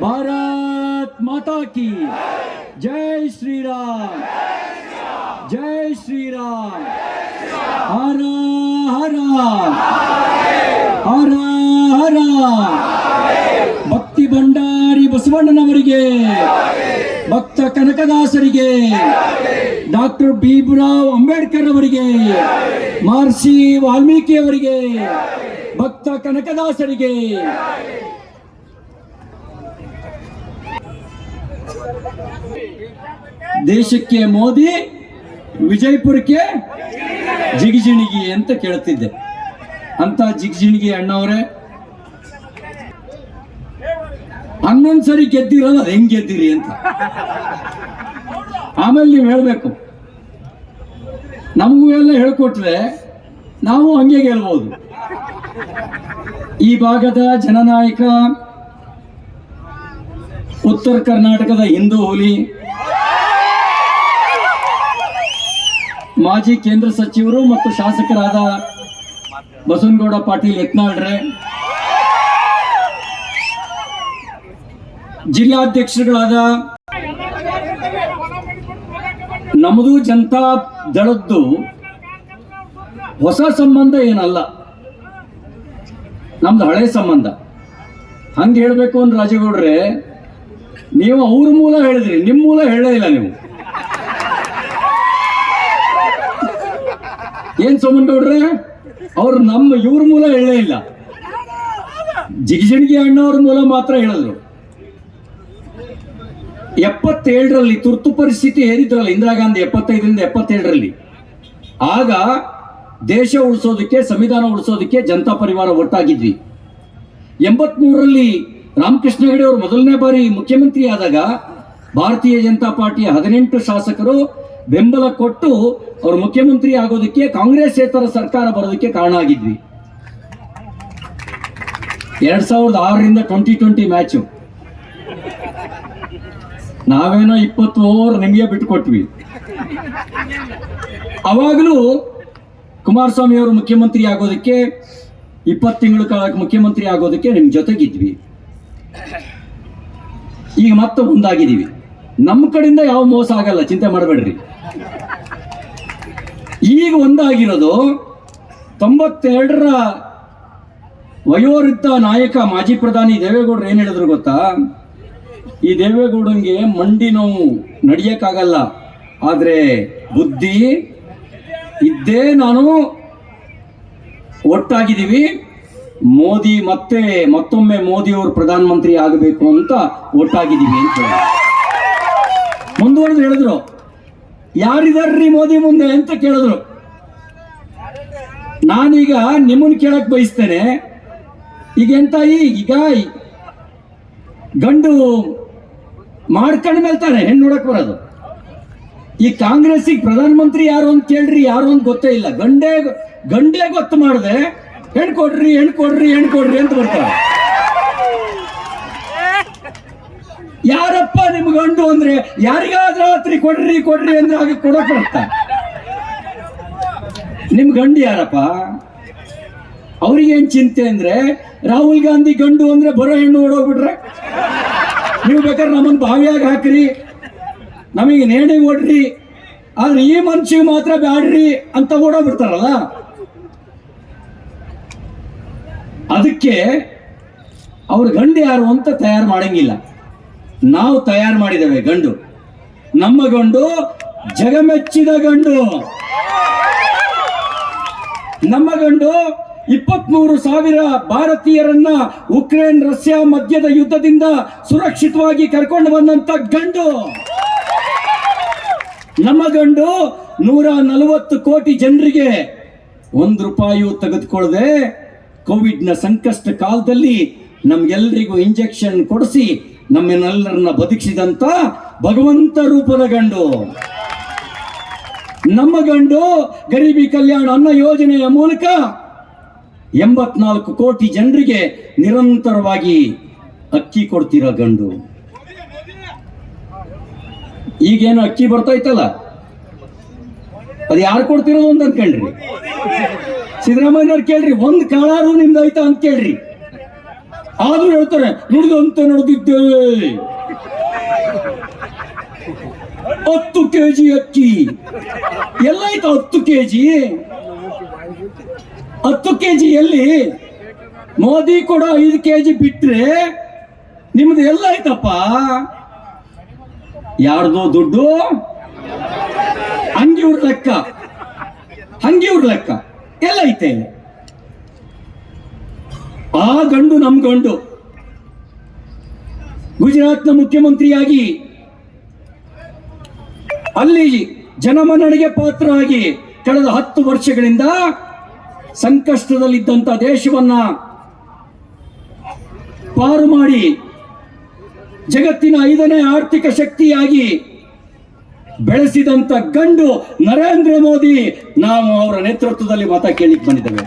ಭಾರತ್ ಮಾತಾ ಕಿ ಜೈ. ಶ್ರೀರಾಮ್. ಜೈ ಶ್ರೀರಾಮ್. ಹರ ಹರ. ಹರ ಹರ. ಭಕ್ತಿ ಭಂಡಾರಿ ಬಸವಣ್ಣನವರಿಗೆ, ಭಕ್ತ ಕನಕದಾಸರಿಗೆ, ಡಾಕ್ಟರ್ ಬಿಬುರಾವ್ ಅಂಬೇಡ್ಕರ್ ಅವರಿಗೆ ಮಹರ್ಷಿ ವಾಲ್ಮೀಕಿ ಅವರಿಗೆ ಭಕ್ತ ಕನಕದಾಸರಿಗೆ ದೇಶಕ್ಕೆ ಮೋದಿ, ವಿಜಯಪುರಕ್ಕೆ ಜಿಗಿಜಿಣಿಗಿ ಅಂತ ಕೇಳ್ತಿದ್ದೆ. ಅಂತ ಜಿಗಿಜಿಣಿಗಿ ಅಣ್ಣವರೇ. ಹನ್ನೊಂದ್ಸರಿ ಗೆದ್ದಿರಲ್ಲ, ಅದ್ ಹೆಂಗ್ ಗೆದ್ದಿರಿ ಅಂತ. ಆಮೇಲೆ ನೀವು ಹೇಳಬೇಕು. ನಮಗೂ ಎಲ್ಲ ಹೇಳ್ಕೊಟ್ರೆ ನಾವು ಹಂಗೆ ಗೆಲ್ಬಹುದು ಈ ಭಾಗದ ಜನನಾಯಕ, ಉತ್ತರ ಕರ್ನಾಟಕದ ಹಿಂದೂ ಹುಲಿ ಮಾಜಿ ಕೇಂದ್ರ ಸಚಿವರು ಮತ್ತು ಶಾಸಕರಾದ ಬಸವನಗೌಡ ಪಾಟೀಲ್ ಯತ್ನಾಳ್ರೆ, ಜಿಲ್ಲಾಧ್ಯಕ್ಷರುಗಳಾದ ನಮ್ಮದು ಜನತಾ ದಳದ್ದು ಹೊಸ ಸಂಬಂಧ ಏನಲ್ಲ. ನಮ್ದು ಹಳೆ ಸಂಬಂಧ. ಹಂಗೆ ಹೇಳಬೇಕು ಅಂದ್ರೆ ರಾಜಗೌಡ್ರೆ, ನೀವು ಅವ್ರ ಮೂಲ ಹೇಳಿದ್ರಿ ನಿಮ್ಮ ಮೂಲ ಹೇಳೇ ಇಲ್ಲ ನೀವು. ಏನ್ ಸೋಮನ್ಗೌಡ್ರೆ ಅವ್ರು? ನಮ್ಮ ಇವ್ರ ಮೂಲ ಹೇಳೇ ಇಲ್ಲ. ಜಿಗಿಜಿಣಿಗೆ ಅಣ್ಣವ್ರ ಮೂಲ ಮಾತ್ರ ಹೇಳಿದ್ರು ಎಪ್ಪತ್ತೇಳರಲ್ಲಿ ತುರ್ತು ಪರಿಸ್ಥಿತಿ ಹೇರಿದ್ರಲ್ಲ ಇಂದಿರಾ ಗಾಂಧಿ ಎಪ್ಪತ್ತೈದರಿಂದ ಎಪ್ಪತ್ತೇಳರಲ್ಲಿ. ಆಗ ದೇಶ ಉಳಿಸೋದಕ್ಕೆ, ಸಂವಿಧಾನ ಉಳಿಸೋದಕ್ಕೆ ಜನತಾ ಪರಿವಾರ ಒಟ್ಟಾಗಿದ್ವಿ. ಎಂಬತ್ಮೂರರಲ್ಲಿ ರಾಮಕೃಷ್ಣ ಹೆಗಡೆ ಅವರು ಮೊದಲನೇ ಬಾರಿ ಮುಖ್ಯಮಂತ್ರಿ ಆದಾಗ ಭಾರತೀಯ ಜನತಾ ಪಾರ್ಟಿಯ ಹದಿನೆಂಟು ಶಾಸಕರು ಬೆಂಬಲ ಕೊಟ್ಟು ಅವರು ಮುಖ್ಯಮಂತ್ರಿ ಆಗೋದಕ್ಕೆ ಕಾಂಗ್ರೆಸ್ ಕಾಂಗ್ರೆಸ್ಸೇತರ ಸರ್ಕಾರ ಬರೋದಕ್ಕೆ ಕಾರಣ ಆಗಿದ್ವಿ. ಎರಡ್ ಸಾವಿರದ ಆರರಿಂದ ಟ್ವೆಂಟಿ ಟ್ವೆಂಟಿ ಮ್ಯಾಚು ನಾವೇನೋ ಇಪ್ಪತ್ತು ಓವರ್ ನಿಮಗೆ ಬಿಟ್ಕೊಟ್ವಿ ಅವಾಗಲೂ ಕುಮಾರಸ್ವಾಮಿ ಅವರು ಮುಖ್ಯಮಂತ್ರಿ ಆಗೋದಕ್ಕೆ ಇಪ್ಪತ್ತು ತಿಂಗಳ ಕಾಲ ಮುಖ್ಯಮಂತ್ರಿ ಆಗೋದಕ್ಕೆ ನಿಮ್ಮ ಜೊತೆಗಿದ್ವಿ. ಈಗ ಮತ್ತೆ ಒಂದಾಗಿದ್ದೀವಿ. ನಮ್ಮ ಕಡೆಯಿಂದ ಯಾವ ಮೋಸ ಆಗಲ್ಲ, ಚಿಂತೆ ಮಾಡಬೇಡ್ರಿ. ಈಗ ಒಂದಾಗಿರೋದು, ತೊಂಬತ್ತೆರಡರ ವಯೋವೃದ್ಧ ನಾಯಕ ಮಾಜಿ ಪ್ರಧಾನಿ ದೇವೇಗೌಡರು ಏನು ಹೇಳಿದ್ರು ಗೊತ್ತಾ? ಈ ದೇವೇಗೌಡಂಗೆ ಮಂಡಿ ನೋವು ನಡಿಯಕ್ಕಾಗಲ್ಲ. ಆದರೆ ಬುದ್ಧಿ ಇದ್ದೇ ನಾನು ಒಟ್ಟಾಗಿದ್ದೀವಿ. ಮೋದಿ ಮತ್ತೆ ಮತ್ತೊಮ್ಮೆ ಮೋದಿ ಅವರು ಪ್ರಧಾನಮಂತ್ರಿ ಆಗಬೇಕು ಅಂತ ಒಟ್ಟಾಗಿದ್ದೀವಿ ಅಂತ. ಮುಂದುವರೆದು ಹೇಳಿದ್ರು. ಯಾರಿದಾರ್ರಿ ಮೋದಿ ಮುಂದೆ ಅಂತ ಕೇಳಿದ್ರು. ನಾನೀಗ ನಿಮ್ಮನ್ನು ಕೇಳಕ್ ಬಯಸ್ತೇನೆ. ಈಗ ಎಂತ ಈಗ ಗಂಡು ಮಾಡ್ಕೊಂಡ ಮೇಲೆ ಹೆಣ್ಣು ನೋಡಕ್ ಬರೋದು. ಈ ಕಾಂಗ್ರೆಸ್ಸಿಗೆ ಪ್ರಧಾನಮಂತ್ರಿ ಯಾರು ಅಂತ ಕೇಳ್ರಿ, ಯಾರು ಅಂತ ಗೊತ್ತೇ ಇಲ್ಲ. ಗಂಡೇ ಗಂಡೇ ಗೊತ್ತು ಮಾಡಿದೆ ಹೆಣ್ ಕೊಡ್ರಿ, ಹೆಣ್ಣು ಕೊಡ್ರಿ ಹೆಣ್ ಕೊಡ್ರಿ ಅಂತ ಬರ್ತಾರೆ. ಯಾರಪ್ಪ ನಿಮ್ ಗಂಡು ಅಂದ್ರೆ ಯಾರಿಗಾದ್ರೂ ರಾತ್ರಿ ಕೊಡ್ರಿ ಕೊಡ್ರಿ ಅಂದ್ರೆ ಹಾಗೆ ಕೊಡಕ್ ನಿಮ್ ಗಂಡು ಯಾರಪ್ಪ? ಅವ್ರಿಗೇನ್ ಚಿಂತೆ ಅಂದ್ರೆ ರಾಹುಲ್ ಗಾಂಧಿ ಗಂಡು ಅಂದ್ರೆ ಬರೋ ಹೆಣ್ಣು ಓಡೋಗ್ಬಿಟ್ರೆ? ನೀವು ಬೇಕಾದ್ರೆ ನಮ್ಮನ್ನು ಬಾವಿಯಾಗಿ ಹಾಕ್ರಿ, ನಮಗೆ ನೇಣಿ ಓಡ್ರಿ, ಆದ್ರೆ ಈ ಮನುಷ್ಯ ಮಾತ್ರ ಬ್ಯಾಡ್ರಿ ಅಂತ ಓಡೋಗ್ಬಿಡ್ತಾರಲ್ಲ? ಅದಕ್ಕೆ ಅವ್ರ ಗಂಡು ಯಾರು ಅಂತ ತಯಾರು ಮಾಡಂಗಿಲ್ಲ. ನಾವು ತಯಾರು ಮಾಡಿದ್ದೇವೆ ಗಂಡು. ನಮ್ಮ ಗಂಡು ಜಗಮೆಚ್ಚಿದ ಗಂಡು. ನಮ್ಮ ಗಂಡು ಇಪ್ಪತ್ಮೂರು ಸಾವಿರ ಭಾರತೀಯರನ್ನ ಉಕ್ರೇನ್, ರಷ್ಯಾ ಮಧ್ಯದ ಯುದ್ಧದಿಂದ ಸುರಕ್ಷಿತವಾಗಿ ಕರ್ಕೊಂಡು ಬಂದಂತ ಗಂಡು. ನಮ್ಮ ಗಂಡು ನೂರ ನಲವತ್ತು ಕೋಟಿ ಜನರಿಗೆ ಒಂದು ರೂಪಾಯಿಯೂ ತೆಗೆದುಕೊಳ್ಳದೆ ಕೋವಿಡ್ನ ಸಂಕಷ್ಟ ಕಾಲದಲ್ಲಿ ನಮ್ಗೆಲ್ರಿಗೂ ಇಂಜೆಕ್ಷನ್ ಕೊಡಿಸಿ ನಮ್ಮನ್ನೆಲ್ಲರನ್ನ ಬದುಕಿಸಿದಂತ ಭಗವಂತ ರೂಪದ ಗಂಡು. ನಮ್ಮ ಗಂಡು ಗರೀಬಿ ಕಲ್ಯಾಣ ಅನ್ನ ಯೋಜನೆಯ ಮೂಲಕ ಎಂಬತ್ನಾಲ್ಕು ಕೋಟಿ ಜನರಿಗೆ ನಿರಂತರವಾಗಿ ಅಕ್ಕಿ ಕೊಡ್ತಿರೋ ಗಂಡು. ಈಗೇನು ಅಕ್ಕಿ ಬರ್ತೈತಲ್ಲ ಅದು ಯಾರು ಕೊಡ್ತಿರೋದು ಅಂತ ಅನ್ಕಂಡ್ರಿ? ಸಿದ್ದರಾಮಯ್ಯನವ್ರು ಕೇಳ್ರಿ, ಒಂದು ಕಾಳಾರು ನಿಮ್ದು ಐತಾ ಅಂತ ಕೇಳ್ರಿ. ಆದ್ರೂ ಹೇಳ್ತಾರೆ, ನುಡಿದಂತೆ ನಡೆದಿದ್ದೇವೆ. ಹತ್ತು ಕೆಜಿ ಅಕ್ಕಿ. ಎಲ್ಲಾಯ್ತು ಹತ್ತು ಕೆಜಿ? ಹತ್ತು ಕೆಜಿ ಎಲ್ಲಿ ಮೋದಿ ಕೂಡ ಐದು ಕೆಜಿ ಬಿಟ್ರೆ ನಿಮ್ದು ಎಲ್ಲ ಆಯ್ತಪ್ಪ? ಯಾರ್ದೋ ದುಡ್ಡು? ಹಂಗಿವ್ರ ಲೆಕ್ಕ. ಹಂಗಿವ್ರ ಲೆಕ್ಕ. ಎಲ್ಲ ಐತೆ. ಆ ಗಂಡು ನಮ್ ಗಂಡು. ಗುಜರಾತ್ನ ಮುಖ್ಯಮಂತ್ರಿಯಾಗಿ ಅಲ್ಲಿ ಜನಮನ್ನಣೆಗೆ ಪಾತ್ರರಾಗಿ ಕಳೆದ ಹತ್ತು ವರ್ಷಗಳಿಂದ ಸಂಕಷ್ಟದಲ್ಲಿದ್ದಂಥ ದೇಶವನ್ನ ಪಾರು ಮಾಡಿ ಜಗತ್ತಿನ ಐದನೇ ಆರ್ಥಿಕ ಶಕ್ತಿಯಾಗಿ ಬೆಳೆಸಿದಂತ ಗಂಡು ನರೇಂದ್ರ ಮೋದಿ, ನಾವು ಅವರ ನೇತೃತ್ವದಲ್ಲಿ ಮತ ಕೇಳಿಕ್ ಬಂದಿದ್ದೇವೆ.